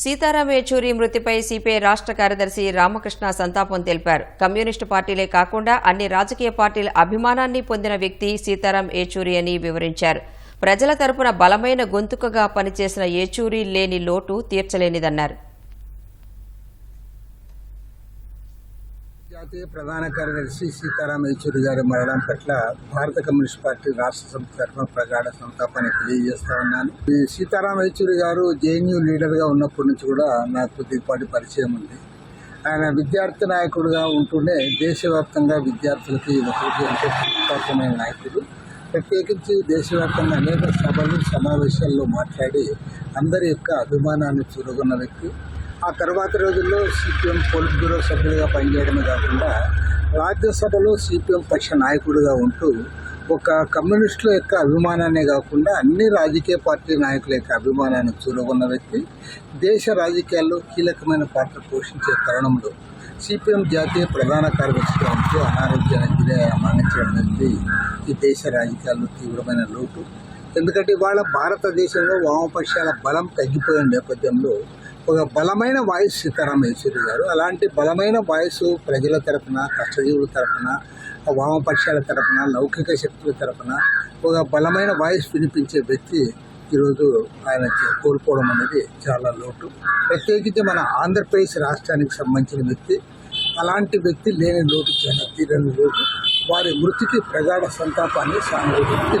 సీతారాం యేచూరి మృతిపై సిపిఐ రాష్ట్ర కార్యదర్శి రామకృష్ణ సంతాపం తెలిపారు. కమ్యూనిస్టు పార్టీలే కాకుండా అన్ని రాజకీయ పార్టీల అభిమానాన్ని పొందిన వ్యక్తి సీతారాం యేచూరి అని వివరించారు. ప్రజల తరపున బలమైన గొంతుకగా పనిచేసిన యేచూరి లేని లోటు తీర్చలేనిదన్నారు. జాతీయ ప్రధాన కార్యదర్శి సీతారాం యేచూరి గారి మరణం పట్ల భారత కమ్యూనిస్ట్ పార్టీ రాష్ట్ర సమితి తరఫున ప్రగాఢ సంతాపాన్ని తెలియజేస్తా ఉన్నాను. ఈ సీతారాం యేచూరి గారు జేఎన్యూ లీడర్గా ఉన్నప్పటి నుంచి కూడా నాకు కొద్దిపాటి పరిచయం ఉంది. ఆయన విద్యార్థి నాయకుడుగా ఉంటూనే దేశవ్యాప్తంగా విద్యార్థులకి ఒకరికి ఎంతో ప్రోత్సాహమైన నాయకుడు. ప్రత్యేకించి దేశవ్యాప్తంగా అనేక సభలు సమావేశాల్లో మాట్లాడి అందరి యొక్క అభిమానాన్ని చూరగొన్న వ్యక్తి. ఆ తర్వాత రోజుల్లో సిపిఎం పోలిట్ బ్యూరో సభ్యులుగా పనిచేయడమే కాకుండా రాజ్యసభలో సిపిఎం పక్ష నాయకుడిగా ఉంటూ ఒక కమ్యూనిస్టుల యొక్క అభిమానాన్నే కాకుండా అన్ని రాజకీయ పార్టీ నాయకుల యొక్క అభిమానాన్ని చూరగొన్న వ్యక్తి దేశ రాజకీయాల్లో కీలకమైన పాత్ర పోషించే తరుణంలో సిపిఎం జాతీయ ప్రధాన కార్యదర్శిగా ఉంటూ అనారోగ్యానికి గురై మరణించడం అనేది ఈ దేశ రాజకీయాల్లో తీవ్రమైన లోటు. ఎందుకంటే ఇవాళ భారతదేశంలో వామపక్షాల బలం తగ్గిపోయిన నేపథ్యంలో ఒక బలమైన వాయిస్ సీతారాం యేచూరి గారు. అలాంటి బలమైన వాయిస్ ప్రజల తరపున కష్టజీవుల తరపున వామపక్షాల తరపున లౌకిక శక్తుల తరపున ఒక బలమైన వాయిస్ వినిపించే వ్యక్తి ఈరోజు ఆయన కోల్పోవడం అనేది చాలా లోటు. ప్రత్యేకించి మన ఆంధ్రప్రదేశ్ రాష్ట్రానికి సంబంధించిన వ్యక్తి అలాంటి వ్యక్తి లేని లోటు చాలా తీరని లోటు వారి మృతికి ప్రగాఢ సంతాపాన్ని సానుభూతి